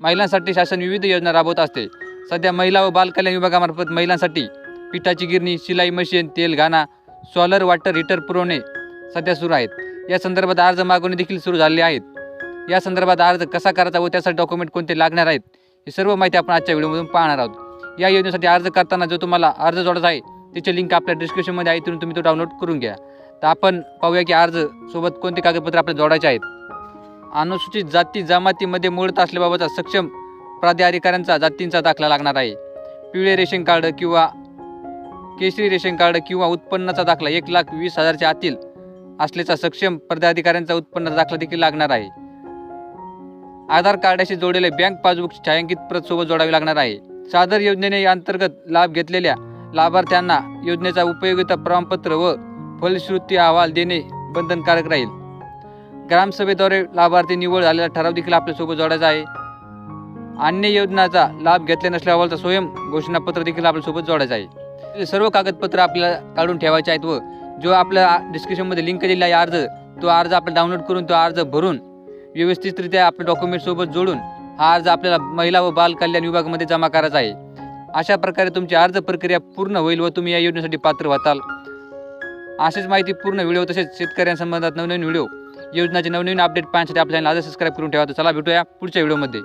महिलांसाठी शासन विविध योजना राबवत असते. सध्या महिला व बालकल्याण विभागामार्फत महिलांसाठी पिठाची गिरणी शिलाई मशीन तेल घाणा सॉलर वॉटर हीटर पुरवणे सध्या सुरू आहेत. या संदर्भात अर्ज मागवणे देखील सुरू झाले आहेत. या संदर्भात अर्ज कसा करायचा व त्यासाठी डॉक्युमेंट कोणते लागणार आहेत ही सर्व माहिती आपण आजच्या व्हिडिओमधून पाहणार आहोत. या योजनेसाठी अर्ज करताना जो तुम्हाला अर्ज जोडायचा आहे त्याचे लिंक आपल्या डिस्क्रिप्शनमध्ये आहे तिथून तुम्ही तो डाउनलोड करून घ्या. तर आपण पाहूया की अर्ज सोबत कोणते कागदपत्र आपल्याला जोडायचे आहेत. अनुसूचित जाती जमातीमध्ये मोडत असल्याबाबतचा सक्षम प्राधिकाऱ्यांचा जातींचा दाखला लागणार आहे. पिवळे रेशन कार्ड किंवा केशरी रेशन कार्ड किंवा उत्पन्नाचा दाखला एक लाख वीस हजारच्या आतील असल्याचा सक्षम पदाधिकाऱ्यांचा उत्पन्नाचा दाखला देखील लागणार आहे. आधार कार्डाशी जोडलेले बँक पासबुक छायांकित प्रत सोबत जोडावी लागणार आहे. सादर योजनेने अंतर्गत लाभ घेतलेल्या लाभार्थ्यांना योजनेचा उपयोगिता प्रमाणपत्र व फलश्रुती अहवाल देणे बंधनकारक राहील. ग्रामसभेद्वारे लाभार्थी निवड झालेला ठराव देखील आपल्यासोबत जोडायचा आहे. अन्य योजनाचा लाभ घेतले नसल्याबाबतचा स्वयं घोषणापत्र देखील आपल्यासोबत जोडायचं आहे. हे सर्व कागदपत्र आपल्याला काढून ठेवायचे आहेत व जो आपल्या डिस्क्रिप्शनमध्ये लिंक दिलेला आहे अर्ज तो अर्ज आपण डाउनलोड करून तो अर्ज भरून व्यवस्थितरित्या आपल्या डॉक्युमेंटसोबत जोडून हा अर्ज आपल्याला महिला व बाल कल्याण विभागामध्ये जमा करायचा आहे. अशा प्रकारे तुमची अर्ज प्रक्रिया पूर्ण होईल व तुम्ही या योजनेसाठी पात्र व्हाल. अशीच माहिती पूर्ण व्हिडिओ तसेच शेतकऱ्यांसंबंधात नवनवीन व्हिडिओ योजनाचे नवनवीन अपडेट पाहण्यासाठी आपल्या चॅनल सबस्क्राईब करून ठेवा. तर चला भेटूया पुढच्या व्हिडिओमध्ये